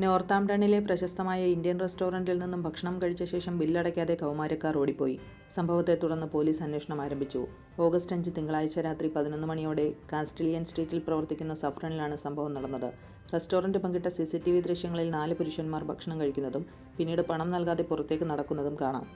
നോർത്താംപ്ടണിലെ പ്രശസ്തമായ ഇന്ത്യൻ റെസ്റ്റോറന്റിൽ നിന്നും ഭക്ഷണം കഴിച്ച ശേഷം ബില്ലടയ്ക്കാതെ കൗമാരക്കാർ ഓടിപ്പോയി. സംഭവത്തെ തുടർന്ന് പോലീസ് അന്വേഷണം ആരംഭിച്ചു. ഓഗസ്റ്റ് അഞ്ച് തിങ്കളാഴ്ച രാത്രി പതിനൊന്ന് മണിയോടെ കാസ്റ്റിലിയൻ സ്ട്രീറ്റിൽ പ്രവർത്തിക്കുന്ന സഫ്രണിലാണ് സംഭവം നടന്നത്. റെസ്റ്റോറന്റ് പങ്കിട്ട സി സി ടി വി ദൃശ്യങ്ങളിൽ നാല് പുരുഷന്മാർ ഭക്ഷണം കഴിക്കുന്നതും പിന്നീട് പണം നൽകാതെ പുറത്തേക്ക് നടക്കുന്നതും കാണാം.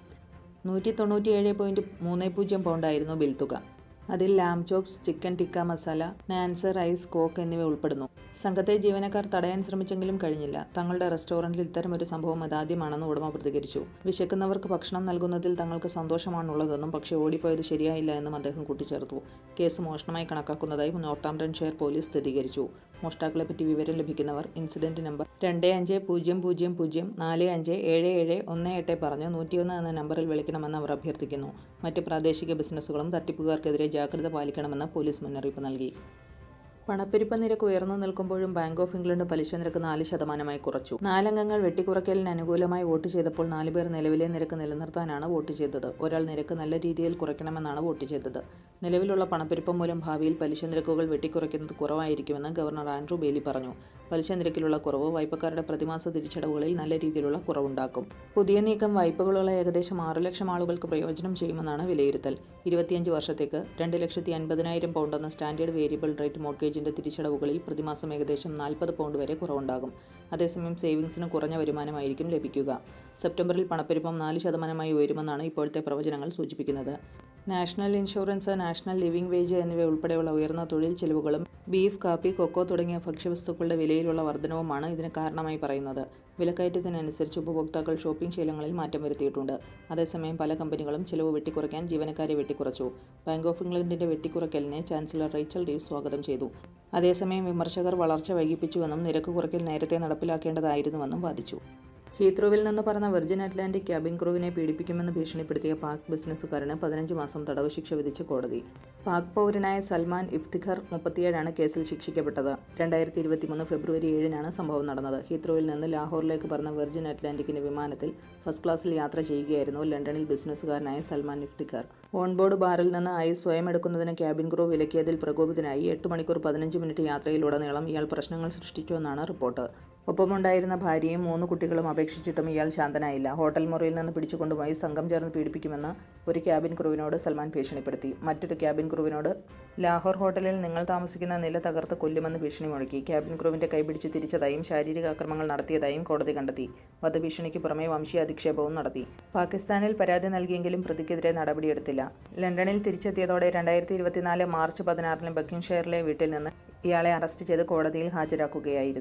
നൂറ്റി തൊണ്ണൂറ്റിയേഴ് പോയിന്റ് മൂന്ന് പൂജ്യം പൗണ്ടായിരുന്നു ബിൽ തുക അതിൽ lamb chops chicken tikka masala നാൻസർ rice coke എന്നിവ ഉൾപ്പെടുന്നു. സംഘത്തെ ജീവനക്കാർ തടയാൻ ശ്രമിച്ചെങ്കിലും കഴിഞ്ഞില്ല. തങ്ങളുടെ റെസ്റ്റോറന്റിൽ ഇത്തരമൊരു സംഭവം അതാദ്യമാണെന്ന് ഉടമ പ്രതികരിച്ചു. വിശക്കുന്നവർക്ക് ഭക്ഷണം നൽകുന്നതിൽ തങ്ങൾക്ക് സന്തോഷമാണുള്ളതെന്നും പക്ഷേ ഓടിപ്പോയത് ശരിയായില്ല എന്നും അദ്ദേഹം കൂട്ടിച്ചേർത്തു. കേസ് മോഷണമായി കണക്കാക്കുന്നതായി നോർത്താംപ്ടൺ ഷെയർ പോലീസ് സ്ഥിരീകരിച്ചു. മോഷ്ടാക്കളെപ്പറ്റി വിവരം ലഭിക്കുന്നവർ ഇൻസിഡന്റ് നമ്പർ രണ്ട് അഞ്ച് പൂജ്യം പൂജ്യം പൂജ്യം നാല് അഞ്ച് ഏഴ് ഏഴ് ഒന്ന് എട്ട് പറഞ്ഞ് നൂറ്റിയൊന്ന് എന്ന നമ്പറിൽ വിളിക്കണമെന്ന് അവർ അഭ്യർത്ഥിക്കുന്നു. മറ്റ് പ്രാദേശിക ബിസിനസ്സുകളും തട്ടിപ്പുകാർക്കെതിരെ ജാഗ്രത പാലിക്കണമെന്ന് പോലീസ് മുന്നറിയിപ്പ് നൽകി. പണപ്പെരുപ്പ നിരക്ക് ഉയർന്നു നിൽക്കുമ്പോഴും ബാങ്ക് ഓഫ് ഇംഗ്ലണ്ട് പലിശ നിരക്ക് നാല് ശതമാനമായി കുറച്ചു. നാലംഗങ്ങൾ വെട്ടിക്കുറയ്ക്കലിന് അനുകൂലമായി വോട്ട് ചെയ്തപ്പോൾ നാലുപേർ നിലവിലെ നിരക്ക് നിലനിർത്താനാണ് വോട്ട് ചെയ്തത്. ഒരാൾ നിരക്ക് നല്ല രീതിയിൽ കുറയ്ക്കണമെന്നാണ് വോട്ട് ചെയ്തത്. നിലവിലുള്ള പണപ്പെരുപ്പം മൂലം ഭാവിയിൽ പലിശ നിരക്കുകൾ വെട്ടിക്കുറയ്ക്കുന്നത് കുറവായിരിക്കുമെന്ന് ഗവർണർ ആൻഡ്രൂ ബേലി പറഞ്ഞു. പലിശ നിരക്കിലുള്ള കുറവ് വായ്പക്കാരുടെ പ്രതിമാസ തിരിച്ചടവുകളിൽ നല്ല രീതിയിലുള്ള കുറവുണ്ടാക്കും. പുതിയ നീക്കം വായ്പകളുള്ള ഏകദേശം ആറ് ലക്ഷം ആളുകൾക്ക് പ്രയോജനം ചെയ്യുമെന്നാണ് വിലയിരുത്തൽ. ഇരുപത്തിയഞ്ച് വർഷത്തേക്ക് രണ്ട് ലക്ഷത്തി അൻപതിനായിരം പൗണ്ട് എന്ന സ്റ്റാൻഡേർഡ് വേരിയബിൾ റേറ്റ് മോർഗേജിന്റെ തിരിച്ചടവുകളിൽ പ്രതിമാസം ഏകദേശം നാൽപ്പത് പൗണ്ട് വരെ കുറവുണ്ടാകും. അതേസമയം സേവിങ്സിന് കുറഞ്ഞ വരുമാനമായിരിക്കും ലഭിക്കുക. സെപ്റ്റംബറിൽ പണപ്പെരുപ്പം നാല് ശതമാനമായി ഉയരുമെന്നാണ് ഇപ്പോഴത്തെ പ്രവചനങ്ങൾ സൂചിപ്പിക്കുന്നത്. National insurance national living wage എന്നിവ ഉൾപ്പെടെയുള്ള ഉയർന്ന തൊഴിൽ ചെലവുകളും ബീഫ് കാപ്പി കൊക്കോ തുടങ്ങിയ ഭക്ഷ്യവസ്തുക്കളുടെ വിലയിലുള്ള വർധനവുമാണ് ഇതിന് കാരണമായി പറയുന്നത്. വിലക്കയറ്റത്തിനനുസരിച്ച് ഉപഭോക്താക്കൾ ഷോപ്പിംഗ് ശീലങ്ങളിൽ മാറ്റം വരുത്തിയിട്ടുണ്ട്. അതേസമയം പല കമ്പനികളും ചെലവ് വെട്ടിക്കുറയ്ക്കാൻ ജീവനക്കാരെ വെട്ടിക്കുറച്ചു. ബാങ്ക് ഓഫ് ഇംഗ്ലണ്ടിന്റെ വെട്ടിക്കുറയ്ക്കലിനെ ചാൻസലർ റേച്ചൽ ഡീവ് സ്വാഗതം ചെയ്തു. അതേസമയം വിമർശകർ വളർച്ച വൈകിപ്പിച്ചുവെന്നും നിരക്ക് കുറയ്ക്കൽ നേരത്തെ നടപ്പിലാക്കേണ്ടതായിരുന്നുവെന്നും വാദിച്ചു ഹീത്രോവിൽ നിന്ന് പറഞ്ഞ വെർജിൻ അറ്റ്ലാന്റിക് ക്യാബിൻ ക്രൂവിനെ പീഡിപ്പിക്കുമെന്ന് ഭീഷണിപ്പെടുത്തിയ പാക് ബിസിനസ്സുകാരന് പതിനഞ്ച് മാസം തടവ് ശിക്ഷ വിധിച്ച കോടതി. പാക് പൗരനായ സൽമാൻ ഇഫ്തിഖർ മുപ്പത്തിയേഴാണ് കേസിൽ ശിക്ഷിക്കപ്പെട്ടത്. രണ്ടായിരത്തി ഇരുപത്തിമൂന്ന് ഫെബ്രുവരി ഏഴിനാണ് സംഭവം നടന്നത്. ഹീത്രോയിൽ നിന്ന് ലാഹോറിലേക്ക് പറഞ്ഞ വെർജിൻ അറ്റ്ലാന്റിക്കിന്റെ വിമാനത്തിൽ ഫസ്റ്റ് ക്ലാസ്സിൽ യാത്ര ചെയ്യുകയായിരുന്നു ലണ്ടനിൽ ബിസിനസ്സുകാരനായ സൽമാൻ ഇഫ്തിഖർ. ഓൺബോർഡ് ബാറിൽ നിന്ന് ഐസ് സ്വയം എടുക്കുന്നതിന് ക്യാബിൻ ക്രൂ വിലക്കിയതിൽ പ്രകോപിതനായി എട്ട് മണിക്കൂർ പതിനഞ്ച് മിനിറ്റ് യാത്രയിലുടനീളം ഇയാൾ പ്രശ്നങ്ങൾ സൃഷ്ടിച്ചുവെന്നാണ് റിപ്പോർട്ട്. ഒപ്പമുണ്ടായിരുന്ന ഭാര്യയും മൂന്ന് കുട്ടികളും അപേക്ഷിച്ചിട്ടും ഇയാൾ ശാന്തനായില്ല. ഹോട്ടൽ മുറിയിൽ നിന്ന് പിടിച്ചുകൊണ്ടുപോയി സംഘം ചേർന്ന് പീഡിപ്പിക്കുമെന്ന് ഒരു ക്യാബിൻ ക്രൂവിനോട് സൽമാൻ ഭീഷണിപ്പെടുത്തി. മറ്റൊരു ക്യാബിൻ ക്രൂവിനോട് ലാഹോർ ഹോട്ടലിൽ നിങ്ങൾ താമസിക്കുന്ന നില തകർത്ത് കൊല്ലുമെന്ന് ഭീഷണി മുഴക്കി. ക്യാബിൻ ക്രൂവിന്റെ കൈപിടിച്ച് തിരിച്ചതായും ശാരീരിക ആക്രമങ്ങൾ നടത്തിയതായും കോടതി കണ്ടെത്തി. വധഭീഷണിക്ക് പുറമെ വംശീയ അധിക്ഷേപവും നടത്തി. പാകിസ്ഥാനിൽ പരാതി നൽകിയെങ്കിലും പ്രതിക്കെതിരെ നടപടിയെടുത്തില്ല. ലണ്ടനിൽ തിരിച്ചെത്തിയതോടെ രണ്ടായിരത്തി ഇരുപത്തിനാല് മാർച്ച് പതിനാറിന് ബക്കിംഗ്ഷെയറിലെ വീട്ടിൽ നിന്ന് ഇയാളെ അറസ്റ്റ് ചെയ്ത് കോടതിയിൽ ഹാജരാക്കുകയായിരുന്നു.